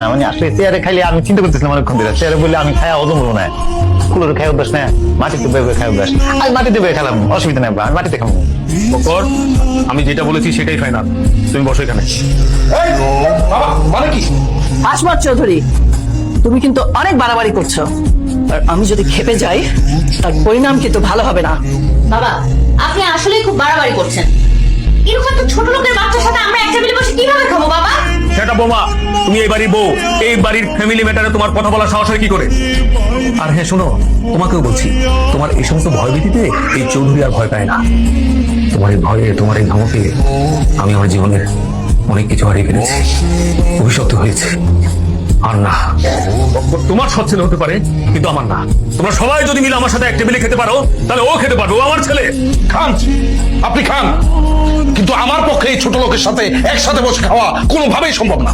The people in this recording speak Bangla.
মানে আসলে চেয়ারে খাইলে আমি চিন্তা করতেছিলাম অনেকক্ষণ ধরে। চেয়ারে বললে আমি খায়া হজম হব না। কুলোর খাই অভ্যাস না। মাটিতে বেবে খাই অভ্যাস আমি মাটিতে বেবে খেলাম অসুবিধা নেই আমি মাটিতে খাব। বকর আমি যেটা বলেছি সেটাই ফাইনাল তুমি বসো এখানে। বাবা মানে কি? আসমত চৌধুরী তুমি কিন্তু অনেক বাড়াবাড়ি করছ। আর আমি যদি খেপে যাই তার পরিণাম কিন্তু ভালো হবে না। বাবা আপনি আসলেই খুব বাড়াবাড়ি করছেন। এরকম একটা ছোট লোকের বাচ্চার সাথে বোমা, তুমি এই বাড়ির বউ। এই বাড়ির ফ্যামিলি ম্যাটারে তোমার কথা বলার সাহস হয় কি করে? আর হ্যাঁ শোনো, তোমাকেও বলছি, তোমার এই সমস্ত ভয় ভীতিতে এই চৌধুরী আর ভয় পায় না। তোমার এই ভয়ে, তোমার এই ধমকে আমি আমার জীবনের অনেক কিছু হারিয়ে ফেলেছি, অভিশপ্ত হয়েছে। আর না। তোমার সব ছেলে হতে পারে, কিন্তু আমার না। তোমরা সবাই যদি মিলে আমার সাথে এক টেবিলে খেতে পারো, তাহলে ও খেতে পারবে, ও আমার ছেলে। খান, আপনি খান। এই ছোট লোকের সাথে একসাথে বসে খাওয়া কোনোভাবেই সম্ভব না।